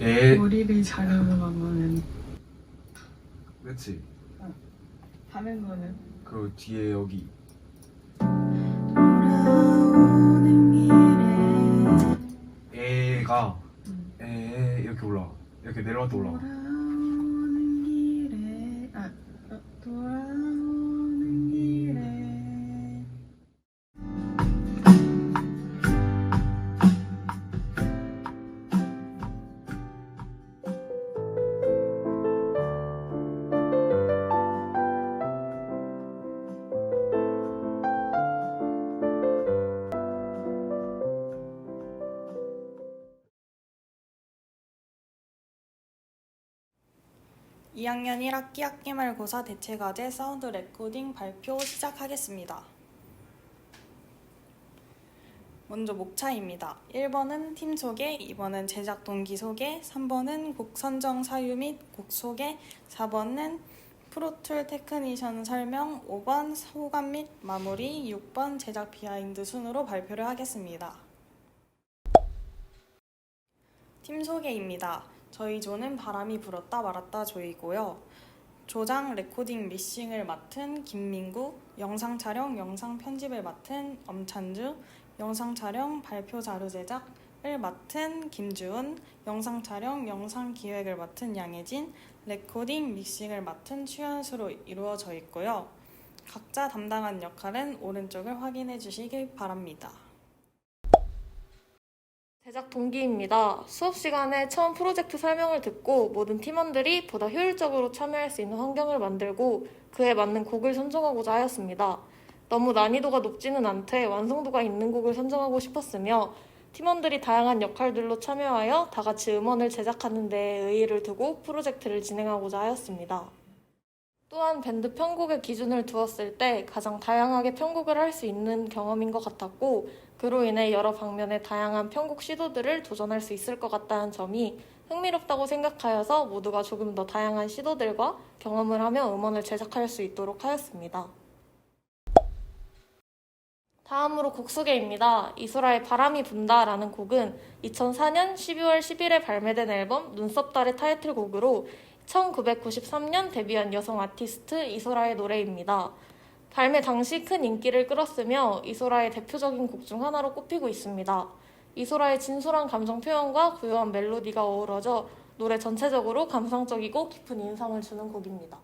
네. 머리를 자르고 가면은 그렇지 가는 어, 거는? 그리고 뒤에 여기. 에가 에 음. 이렇게 올라와. 이렇게 내려갈 때 올라가. 돌아오는 길에 아 어, 돌아 2학년 1학기 학기말고사 대체과제 사운드 레코딩 발표 시작하겠습니다. 먼저 목차입니다. 1번은 팀 소개, 2번은 제작 동기 소개, 3번은 곡 선정 사유 및 곡 소개, 4번은 프로툴 테크니션 설명, 5번 소감 및 마무리, 6번 제작 비하인드 순으로 발표를 하겠습니다. 팀 소개입니다. 저희 조는 바람이 불었다 말았다 조이고요. 조장 레코딩 미싱을 맡은 김민구, 영상 촬영, 영상 편집을 맡은 엄찬주, 영상 촬영, 발표 자료 제작 을 맡은 김주은, 영상 촬영, 영상 기획을 맡은 양혜진, 레코딩 믹싱을 맡은 추현수로 이루어져 있고요. 각자 담당한 역할은 오른쪽을 확인해 주시길 바랍니다. 제작 동기입니다. 수업 시간에 처음 프로젝트 설명을 듣고 모든 팀원들이 보다 효율적으로 참여할 수 있는 환경을 만들고 그에 맞는 곡을 선정하고자 하였습니다. 너무 난이도가 높지는 않되 완성도가 있는 곡을 선정하고 싶었으며 팀원들이 다양한 역할들로 참여하여 다 같이 음원을 제작하는 데 의의를 두고 프로젝트를 진행하고자 하였습니다. 또한 밴드 편곡의 기준을 두었을 때 가장 다양하게 편곡을 할 수 있는 경험인 것 같았고 그로 인해 여러 방면의 다양한 편곡 시도들을 도전할 수 있을 것 같다는 점이 흥미롭다고 생각하여서 모두가 조금 더 다양한 시도들과 경험을 하며 음원을 제작할 수 있도록 하였습니다. 다음으로 곡 소개입니다. 이소라의 바람이 분다 라는 곡은 2004년 12월 10일에 발매된 앨범 눈썹달의 타이틀곡으로 1993년 데뷔한 여성 아티스트 이소라의 노래입니다. 발매 당시 큰 인기를 끌었으며 이소라의 대표적인 곡 중 하나로 꼽히고 있습니다. 이소라의 진솔한 감정 표현과 고요한 멜로디가 어우러져 노래 전체적으로 감성적이고 깊은 인상을 주는 곡입니다.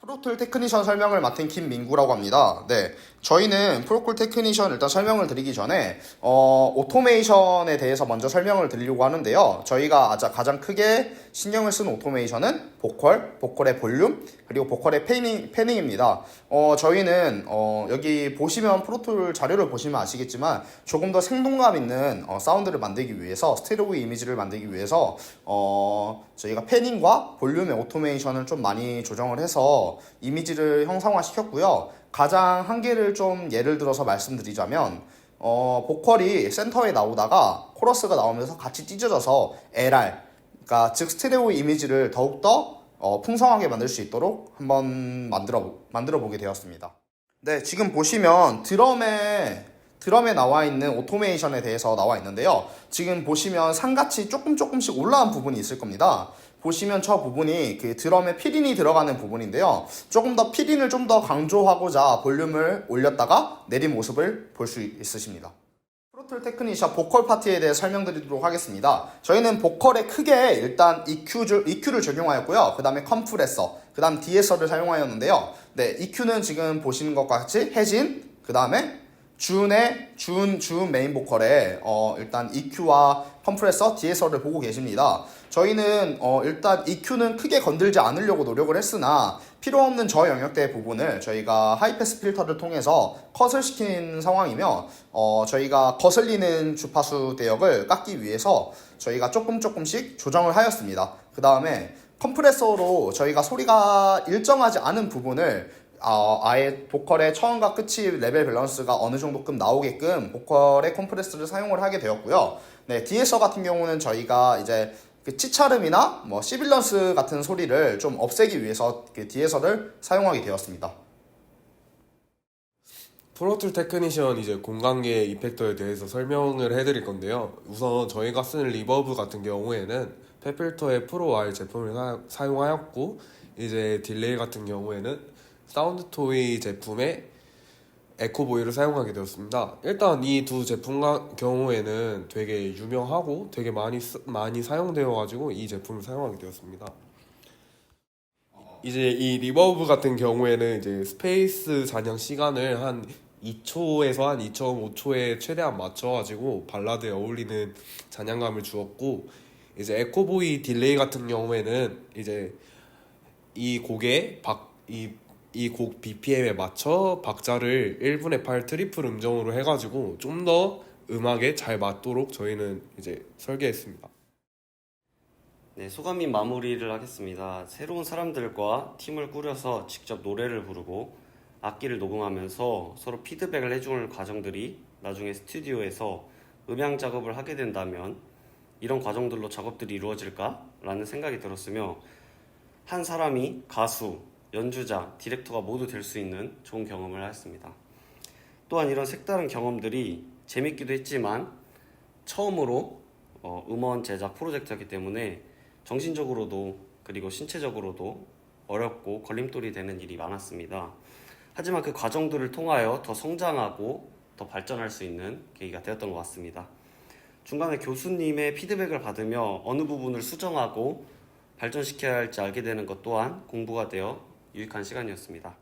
프로툴 테크니션 설명을 맡은 김민구라고 합니다. 네. 저희는 프로툴 테크니션 일단 설명을 드리기 전에, 어, 오토메이션에 대해서 먼저 설명을 드리려고 하는데요. 저희가 가장 크게 신경을 쓰는 오토메이션은 보컬, 보컬의 볼륨, 그리고 보컬의 패닝, 패닝입니다. 어, 저희는, 어, 여기 보시면 프로툴 자료를 보시면 아시겠지만 조금 더 생동감 있는 어, 사운드를 만들기 위해서 스테레오 이미지를 만들기 위해서 어, 저희가 패닝과 볼륨의 오토메이션을 좀 많이 조정을 해서 이미지를 형상화 시켰고요. 가장 한계를 좀 예를 들어서 말씀드리자면 어, 보컬이 센터에 나오다가 코러스가 나오면서 같이 찢어져서 LR 그러니까 즉 스테레오 이미지를 더욱더 어, 풍성하게 만들 수 있도록 한번 만들어 만들어 보게 되었습니다. 네, 지금 보시면 드럼에 드럼에 나와 있는 오토메이션에 대해서 나와 있는데요. 지금 보시면 상같이 조금 조금씩 올라온 부분이 있을 겁니다. 보시면 저 부분이 그 드럼에 피린이 들어가는 부분인데요. 조금 더 피린을 좀 더 강조하고자 볼륨을 올렸다가 내린 모습을 볼 수 있으십니다. 프로툴 테크니션 보컬 파트에 대해 설명드리도록 하겠습니다. 저희는 보컬에 크게 일단 EQ, EQ를 적용하였고요. 그 다음에 컴프레서, 그 다음 DSR을 사용하였는데요. 네, EQ는 지금 보시는 것과 같이 혜진, 그 다음에 준의 준, 준 메인 보컬에 어, 일단 EQ와 컴프레서, DSR을 보고 계십니다. 저희는 어, 일단 EQ는 크게 건들지 않으려고 노력을 했으나 필요 없는 저 영역대 부분을 저희가 하이패스 필터를 통해서 컷을 시킨 상황이며 어, 저희가 거슬리는 주파수 대역을 깎기 위해서 저희가 조금 조금씩 조정을 하였습니다. 그 다음에 컴프레서로 저희가 소리가 일정하지 않은 부분을 어, 아예 보컬의 처음과 끝이 레벨 밸런스가 어느 정도끔 나오게끔 보컬의 컴프레스를 사용을 하게 되었고요. 네, DSR 같은 경우는 저희가 이제 그 치차름이나 뭐 시빌런스 같은 소리를 좀 없애기 위해서 그 DSR를 사용하게 되었습니다. 프로툴 테크니션 이제 공간계 이펙터에 대해서 설명을 해드릴 건데요. 우선 저희가 쓰는 리버브 같은 경우에는 페필터의 프로 R 제품을 사, 사용하였고 이제 딜레이 같은 경우에는 사운드 토이 제품의 에코보이를 사용하게 되었습니다. 일단 이 두 제품 경우에는 되게 유명하고 되게 많이 쓰- 많이 사용되어 가지고 이 제품을 사용하게 되었습니다. 이제 이 리버브 같은 경우에는 이제 스페이스 잔향 시간을 한 2초에서 한 2.5초에 최대한 맞춰가지고 발라드에 어울리는 잔향감을 주었고 이제 에코보이 딜레이 같은 경우에는 이제 이 곡에 박이 곡 BPM에 맞춰 박자를 1분의 8 트리플 음정으로 해가지고 좀 더 음악에 잘 맞도록 저희는 이제 설계했습니다. 네, 소감 및 마무리를 하겠습니다. 새로운 사람들과 팀을 꾸려서 직접 노래를 부르고 악기를 녹음하면서 서로 피드백을 해주는 과정들이 나중에 스튜디오에서 음향 작업을 하게 된다면 이런 과정들로 작업들이 이루어질까라는 생각이 들었으며 한 사람이 가수, 연주자, 디렉터가 모두 될 수 있는 좋은 경험을 하였습니다. 또한 이런 색다른 경험들이 재밌기도 했지만 처음으로 어, 음원 제작 프로젝트였기 때문에 정신적으로도 그리고 신체적으로도 어렵고 걸림돌이 되는 일이 많았습니다. 하지만 그 과정들을 통하여 더 성장하고 더 발전할 수 있는 계기가 되었던 것 같습니다. 중간에 교수님의 피드백을 받으며 어느 부분을 수정하고 발전시켜야 할지 알게 되는 것 또한 공부가 되어 유익한 시간이었습니다.